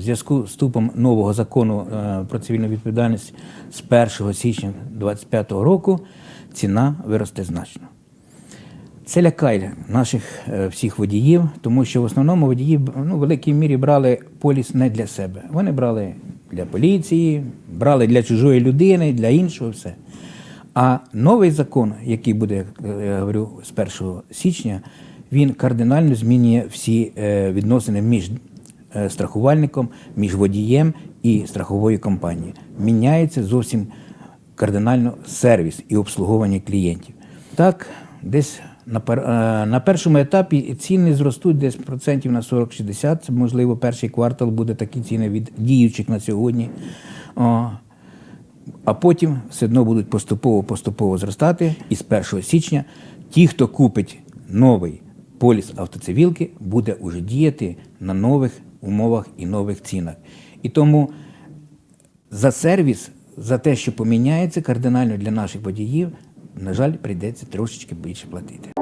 В зв'язку з вступом нового закону е, про цивільну відповідальність з 1 січня 2025 року ціна виросте значно. Це лякає наших е, всіх водіїв, тому що в основному водії ну, в великій мірі брали поліс не для себе. Вони брали для поліції, брали для чужої людини, для іншого все. А новий закон, який буде, як я говорю, з 1 січня, він кардинально змінює всі е, відносини між е, страхувальником, між водієм і страховою компанією. Міняється зовсім кардинально сервіс і обслуговування клієнтів. Так, десь на, пер, е, на першому етапі ціни зростуть десь процентів на 40-60. Це можливо перший квартал буде такі ціни від діючих на сьогодні. А потім все одно будуть поступово-поступово зростати. І з 1 січня ті, хто купить новий поліс автоцивілки, буде уже діяти на нових умовах і нових цінах. І тому за сервіс, за те, що поміняється кардинально для наших водіїв, на жаль, прийдеться трошечки більше платити.